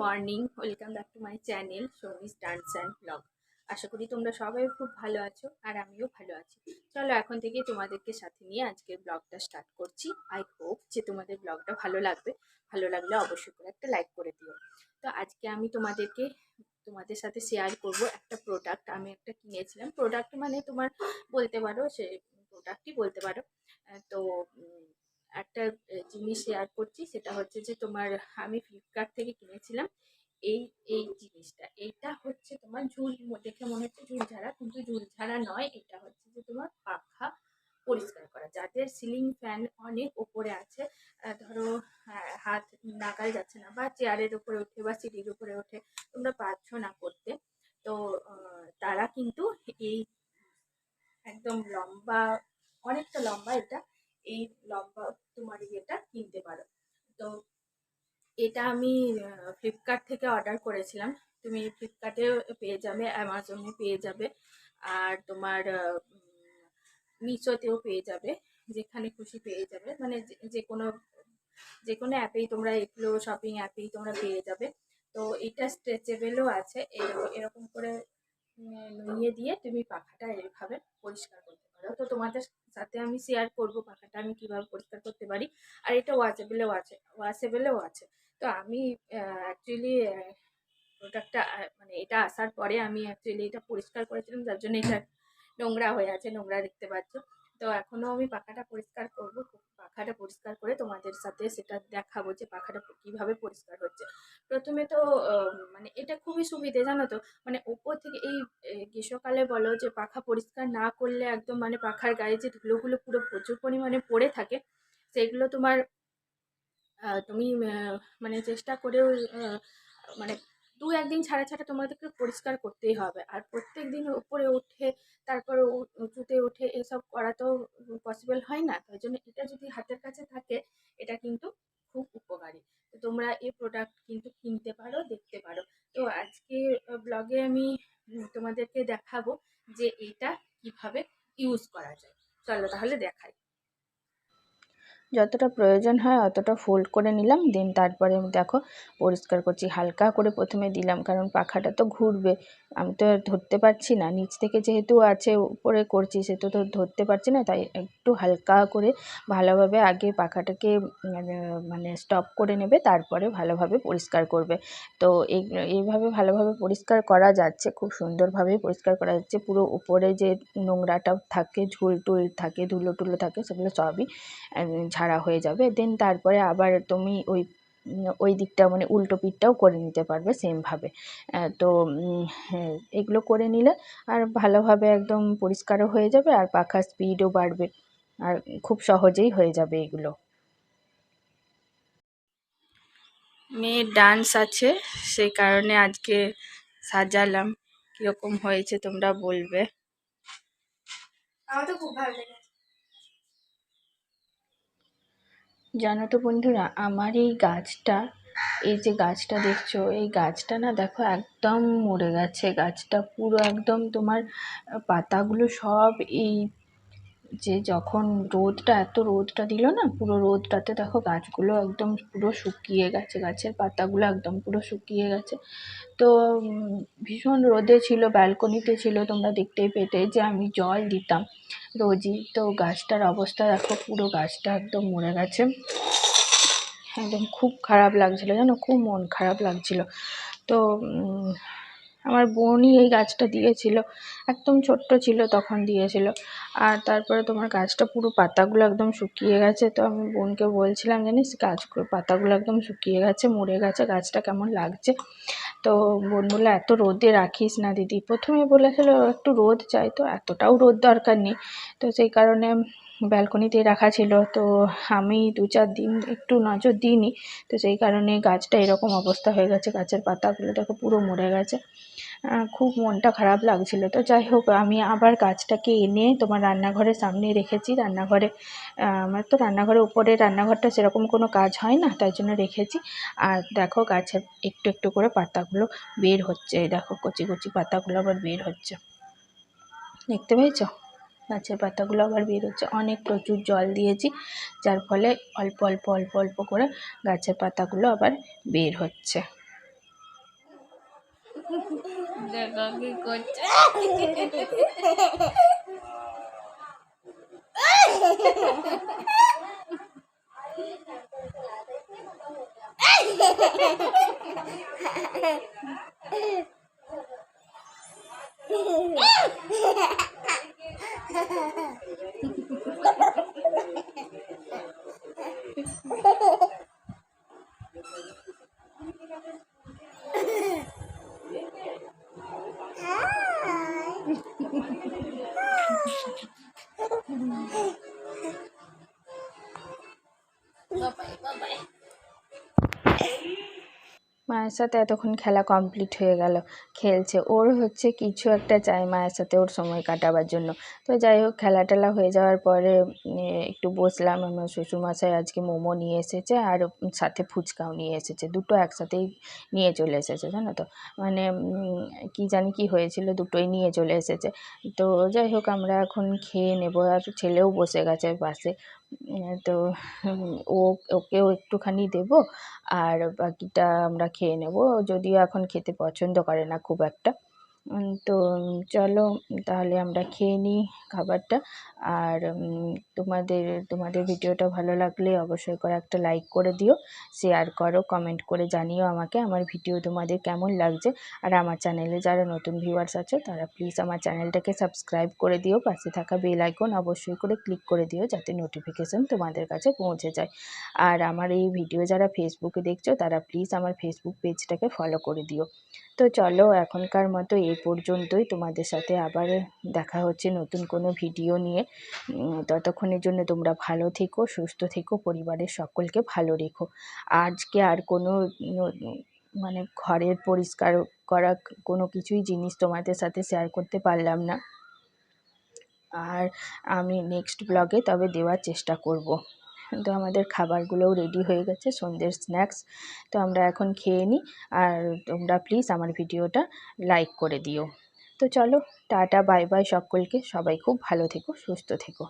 Morning welcome back to my channel Soumi's dance and blog আশা করি তোমরা সবাই খুব ভালো আছো আর আমিও ভালো আছি। চলো এখন থেকে তোমাদেরকে সাথে নিয়ে আজকের ব্লগটা স্টার্ট করছি। আই হোপ যে তোমাদের ব্লগটা ভালো লাগবে। ভালো লাগলে অবশ্যই করে একটা লাইক করে দিও। তো আজকে আমি তোমাদেরকে, তোমাদের সাথে শেয়ার করব একটা প্রোডাক্ট আমি একটা কিনেছিলাম। প্রোডাক্ট মানে তোমার বলতে পারো সে প্রোডাক্টই বলতে পারো। তো একটা জিনিস শেয়ার করছি, সেটা হচ্ছে যে তোমার আমি ফ্লিপকার্ট থেকে কিনেছিলাম এই এই জিনিসটা। এইটা হচ্ছে তোমার ঝুল দেখে মনে হচ্ছে ঝুল ঝাড়া, কিন্তু ঝুল ঝাড়া নয়, এটা হচ্ছে যে তোমার পাখা পরিষ্কার করা। যাদের সিলিং ফ্যান অনেক উপরে আছে ধরো হাত নাগাল যাচ্ছে না, বা চেয়ারের উপরে ওঠে, বা সিঁড়ির উপরে ওঠে, তোমরা পারছ না করতে, তো তারা কিন্তু এই, একদম লম্বা, অনেকটা লম্বা এটা এই লম্বা তোমার ইয়েটা কিনতে পারো। তো এটা আমি ফ্লিপকার্ট থেকে অর্ডার করেছিলাম। তুমি ফ্লিপকার্টে পেয়ে যাবে অ্যামাজনে পেয়ে যাবে, আর তোমার মিশোতেও পেয়ে যাবে, যেখানে খুশি পেয়ে যাবে। মানে যে কোনো যে কোনো অ্যাপেই তোমরা এগুলো শপিং অ্যাপেই তোমরা পেয়ে যাবে। তো এটা স্ট্রেচেবেলও আছে এরকম করে নুইয়ে দিয়ে তুমি পাখাটা এইভাবে পরিষ্কার করতে পারো। তো তোমাদের সাথে আমি শেয়ার করব, পাখাটা আমি কীভাবে পরিষ্কার করতে পারি, আর এটা ওয়াশেবেলও আছে ওয়াশেবেলও আছে। তো আমি অ্যাকচুয়ালি প্রোডাক্টটা মানে এটা আসার পরে আমি অ্যাকচুয়ালি এটা পরিষ্কার করেছিলাম, যার জন্য এটা নোংরা হয়ে আছে, নোংরা দেখতে পাচ্ছ। তো এখনও আমি পাখাটা পরিষ্কার করব, পাখাটা পরিষ্কার করে তোমাদের সাথে সেটা দেখাবো যে পাখাটা কীভাবে পরিষ্কার হচ্ছে। প্রথমে তো মানে এটা খুবই সুবিধে, জানো তো? মানে ওপর থেকে এই গ্রীষ্মকালে বলো যে পাখা পরিষ্কার না করলে একদম মানে পাখার গায়ে যে ধুলোগুলো পুরো প্রচুর পরিমাণে পড়ে থাকে, সেগুলো তোমার তুমি মানে চেষ্টা করেও মানে দু একদিন ছাড়া ছাড়া তোমাদেরকে পরিষ্কার করতেই হবে। আর প্রত্যেক দিন উপরে উঠে, তারপরে উঁচুতে উঠে এসব করা তো পসিবল হয় না। তাই জন্য এটা যদি হাতের কাছে থাকে, এটা কিন্তু খুব উপকারী। তো তোমরা এই প্রোডাক্ট কিন্তু কিনতে পারো, দেখতে পারো। তো আজকে ব্লগে আমি তোমাদেরকে দেখাবো যে এটা কীভাবে ইউজ করা যায়। চলো তাহলে দেখাই। যতটা প্রয়োজন হয় অতটা ফোল্ড করে নিলাম। দেন তারপরে আমি দেখো পরিষ্কার করছি, হালকা করে প্রথমে দিলাম, কারণ পাখাটা তো ঘুরবে। আমি তো ধরতে পারছি না। নিচ থেকে যেহেতু আছে, উপরে করছি, সে তো ধরতে পারছি না, তাই একটু হালকা করে ভালোভাবে আগে পাখাটাকে মানে মানে স্টপ করে নেবে, তারপরে ভালোভাবে পরিষ্কার করবে। তো এই, এইভাবে ভালোভাবে পরিষ্কার করা যাচ্ছে, খুব সুন্দরভাবেই পরিষ্কার করা যাচ্ছে। পুরো উপরে যে নোংরাটা থাকে, ঝুল টুল থাকে, ধুলো টুলো থাকে, সেগুলো সবই ঝাড়া হয়ে যাবে দেন তারপরে আবার তুমি ওই ওই দিকটা মানে উল্টো পিঠটাও করে নিতে পারবে সেমভাবে তো হ্যাঁ, এগুলো করে নিলে আর ভালোভাবে একদম পরিষ্কারও হয়ে যাবে আর পাখার স্পিডও বাড়বে আর খুব সহজেই হয়ে যাবে এগুলো। মেয়ের ডান্স আছে সেই কারণে আজকে সাজালাম কীরকম হয়েছে তোমরা বলবে। আমার তো খুব ভালো লেগেছে। জানো তো বন্ধুরা, আমার এই গাছটা, এই যে গাছটা দেখছ, এই গাছটা না দেখো একদম মরে গেছে। গাছটা পুরো একদম তোমার পাতাগুলো সব এই যে যখন রোদটা, এত রোদটা দিল না, পুরো রোদটাতে দেখো গাছগুলো একদম পুরো শুকিয়ে গেছে, গাছের পাতাগুলো একদম পুরো শুকিয়ে গেছে। তো ভীষণ রোদে ছিল, ব্যালকনিতে ছিল, তোমরা দেখতেই পেতে যে আমি জল দিতাম রোজই। তো গাছটার অবস্থা দেখো, পুরো গাছটা একদম মরে গেছে। একদম খুব খারাপ লাগছিল, জানো? খুব মন খারাপ লাগছিল। তো আমার বোনই এই গাছটা দিয়েছিল, একদম ছোট্ট ছিল তখন দিয়েছিল। আর তারপরে তোমার গাছটা পুরো পাতাগুলো একদম শুকিয়ে গেছে, তো আমি বোনকে বলছিলাম, জানিস গাছগুলো পাতাগুলো একদম শুকিয়ে গেছে, মরে গেছে, গাছটা কেমন লাগছে? তো বোন বলল, এত রোদে রাখিস না দিদি। প্রথমে বলেছিল, একটু রোদ চাই তো, এতটাও রোদ দরকার নেই। তো সেই কারণে ব্যালকনিতেই রাখা ছিল, তো আমি দু চার দিন একটু নজর দিইনি, তো সেই কারণে গাছটা এরকম অবস্থা হয়ে গেছে, গাছের পাতাগুলো দেখো পুরো মরে গেছে। খুব মনটা খারাপ লাগছিল। তো যাই হোক, আমি আবার গাছটাকে এনে তোমার রান্নাঘরের সামনে রেখেছি। রান্নাঘরে আমার তো রান্নাঘরের উপরে রান্নাঘরটা সেরকম কোনো কাজ হয় না, তাই জন্য রেখেছি। আর দেখো গাছের একটু একটু করে পাতাগুলো বের হচ্ছে। দেখো, কচি কচি পাতাগুলো আবার বের হচ্ছে। দেখতে পেয়েছ? গাছের পাতাগুলো আবার বের হচ্ছে। অনেক প্রচুর জল দিয়েছি, যার ফলে অল্প অল্প অল্প অল্প করে গাছের পাতাগুলো আবার বের হচ্ছে। দেখো কি করছে বাবাই うん。মায়ের সাথে এতক্ষণ খেলা কমপ্লিট হয়ে গেল। খেলছে। ওর হচ্ছে কিছু একটা চাই মায়ের সাথে ওর সময় কাটাবার জন্য। তো যাই হোক খেলা টেলা হয়ে যাওয়ার পরে একটু বসলাম। আমার শ্বশুরমশাই আজকে মোমো নিয়ে এসেছে আর সাথে ফুচকাও নিয়ে এসেছে। দুটো একসাথেই নিয়ে চলে এসেছে, জানো তো? মানে কি জানি কি হয়েছিল, দুটোই নিয়ে চলে এসেছে। তো যাই হোক, আমরা এখন খেয়ে নেব। আর ছেলেও বসে গেছে পাশে তো, ও, ওকেও একটুখানি দেবো আর বাকিটা আমরা খেয়ে নেব। যদিও এখন খেতে পছন্দ করে না খুব একটা। তো চলো, তাহলে আমরা খেয়ে নিই খাবারটা। আর তোমাদের তোমাদের ভিডিওটা ভালো লাগলে অবশ্যই করে একটা লাইক করে দিও শেয়ার করো কমেন্ট করে জানিও আমাকে আমার ভিডিও তোমাদের কেমন লাগছে। আর আমার চ্যানেলে যারা নতুন ভিউয়ার্স আছে, তারা প্লিজ আমার চ্যানেলটাকে সাবস্ক্রাইব করে দিও, পাশে থাকা বেল আইকন অবশ্যই করে ক্লিক করে দিও, যাতে নোটিফিকেশন তোমাদের কাছে পৌঁছে যায়। আর আমার এই ভিডিও যারা ফেসবুকে দেখছ, তারা প্লিজ আমার ফেসবুক পেজটাকে ফলো করে দিও। তো চলো, এখনকার মতো এই পর্যন্তই। তোমাদের সাথে আবার দেখা হচ্ছে নতুন কোনো ভিডিও নিয়ে। ততক্ষণের জন্য তোমরা ভালো থেকো, সুস্থ থেকো, পরিবারের সকলকে ভালো রেখো। আজকে আর কোনো মানে ঘরের পরিষ্কার করা কোনো কিছুই জিনিস তোমাদের সাথে শেয়ার করতে পারলাম না। আর আমি নেক্সট ব্লগে তবে দেওয়ার চেষ্টা করব। তো আমাদের খাবারগুলোও রেডি হয়ে গেছে, সন্ধ্যের স্ন্যাক্স তো আমরা এখন খেয়ে নিই, আর তোমরা প্লিজ আমার ভিডিওটা লাইক করে দিও। তো চলো, টাটা বাই বাই সকলকে। সবাই খুব ভালো থেকো, সুস্থ থেকো।